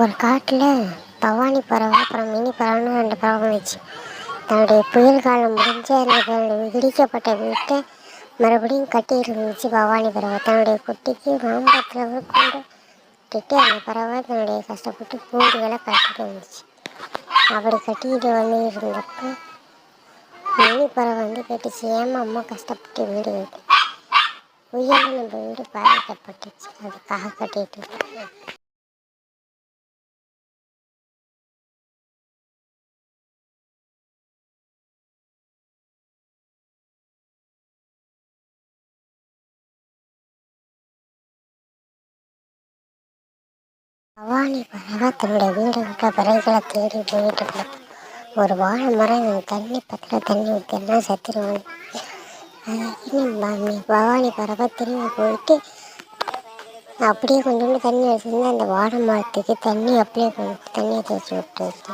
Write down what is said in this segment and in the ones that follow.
ஒரு காட்டில் பவானி பறவை அப்புறம் மினி பறவைன்னு ரெண்டு பறவை இருந்துச்சு தன்னுடைய புயல் காலம் முடிஞ்சு அந்த தன்னுடைய இடிக்கப்பட்ட வீட்டை மறுபடியும் கட்டி இருந்துச்சு பவானி பறவை. தன்னுடைய குட்டிக்கு மாம்பழத்தில் கொண்டு கட்டிட்டு அந்த பறவை தன்னுடைய கஷ்டப்பட்டு கூண்டுகளை கட்டிட்டு வந்துச்சு. அப்படி கட்டிக்கிட்டு வந்து இருந்தப்போ மினி பறவை வந்து கேட்டுச்சு ஏமா அம்மா கஷ்டப்பட்டு வீடு கட்டு புயல் நம்ம வீடு பாதிக்கப்பட்டுச்சு. அதுக்காக கட்டிட்டு இருக்கேன் பவானி பறவை தன்னுடைய வீடு இருக்க பறவைகளை தேடி போயிட்டு இருந்தோம் ஒரு வாழை மரம் தண்ணி பக்கத்தில் தண்ணி ஊற்றினா செத்துருவாங்க அது பவானி பறவை திரும்பி போயிட்டு அப்படியே கொஞ்சோண்டு தண்ணி வச்சுருந்தா அந்த வாழை மரத்துக்கு தண்ணி அப்படியே கொண்டு தண்ணியை தேய்ச்சி விட்டுருச்சு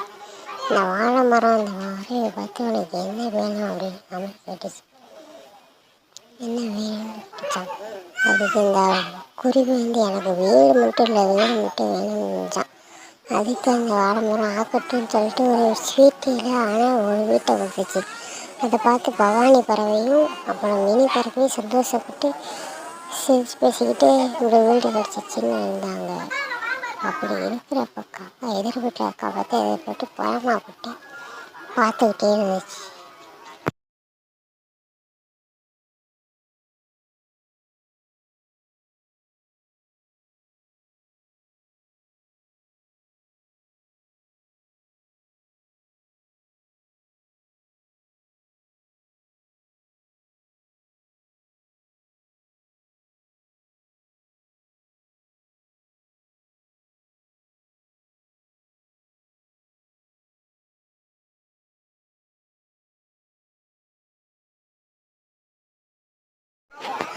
இந்த வாழை மரம் அந்த வாழையை பார்த்து உனக்கு என்ன வேணும் அப்படின்னு நம்ம கேட்டுச்சு என்ன வேணும்னு அதுக்கு இந்த குருவி வந்து எனக்கு வீடு மட்டும் இல்லை வீடு மட்டும் வேணும்னுச்சான் அதுக்கு அந்த வாழை ஆக்கட்டும்னு சொல்லிட்டு ஒரு ஸ்வீட்டில் ஆனால் ஒரு வீட்டை கொடுத்துச்சு. அதை பார்த்து பவானி பறவையும் அப்புறம் மினி பறவையும் சந்தோஷப்பட்டு சிரிச்சு பேசிக்கிட்டு இந்த வீடு கிடச்சிச்சின்னு இருந்தாங்க. அப்படி இருக்கிறப்ப அக்கா எதிர் அக்கா பார்த்து எதிர்பட்டு பழமாக போட்டு பார்த்துக்கிட்டே இருந்துச்சு.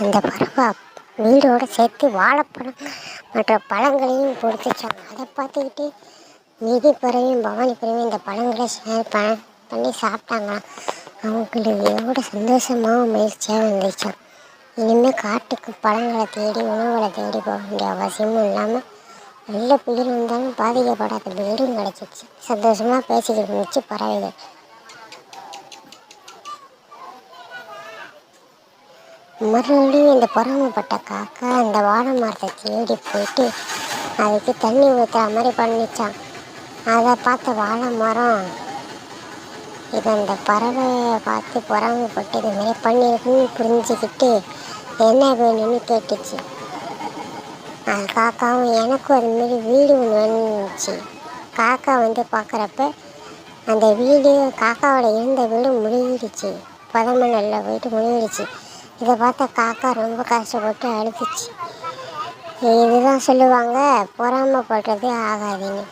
அந்த பறவை வீடோடு சேர்த்து வாழைப்பழம் மற்ற பழங்களையும் கொடுத்துச்சாங்க அதை பார்த்துக்கிட்டு நிதி பறவையும் பவானி பறவையும் இந்த பழங்களை ஷேர் ப பண்ணி சாப்பிட்டாங்களாம். அவங்களுக்கு எவ்வளோ சந்தோஷமாகவும் முயற்சியாக இருந்துச்சாம் இனிமேல் காட்டுக்கு பழங்களை தேடி உணவுகளை தேடி போக வேண்டிய அவசியமும் இல்லாமல் நல்ல புயல் வந்தாலும் பாதிக்கப்படாத வீடும் கிடச்சிச்சு. சந்தோஷமாக பேசிக்கிட்டு இருந்துச்சு பறவைகள். மறுபடியும் இந்த பொறாமப்பட்ட காக்கா அந்த வாழை மரத்தை தேடி போயிட்டு அதுக்கு தண்ணி ஊற்றுற மாதிரி பண்ணிச்சான். அதை பார்த்த வாழை மரம் இது அந்த பறவையை பார்த்து பொறாமப்பட்டு இது மாதிரி பண்ணியிருக்குன்னு புரிஞ்சுக்கிட்டு என்ன வேணும்னு கேட்டுச்சு. அது காக்காவும் எனக்கும் அது மாரி வீடு ஒன்று வேணுச்சு காக்கா வந்து பார்க்குறப்ப அந்த வீடு காக்காவோட இருந்த வீடு முழுகிடுச்சு. புதமணலில் போயிட்டு முழுகிடுச்சு. இதை பார்த்தா காக்கா ரொம்ப கஷ்டப்பட்டு அழுதுச்சு. இதுதான் சொல்லுவாங்க பொறாமப்படுறதே ஆகாதீங்க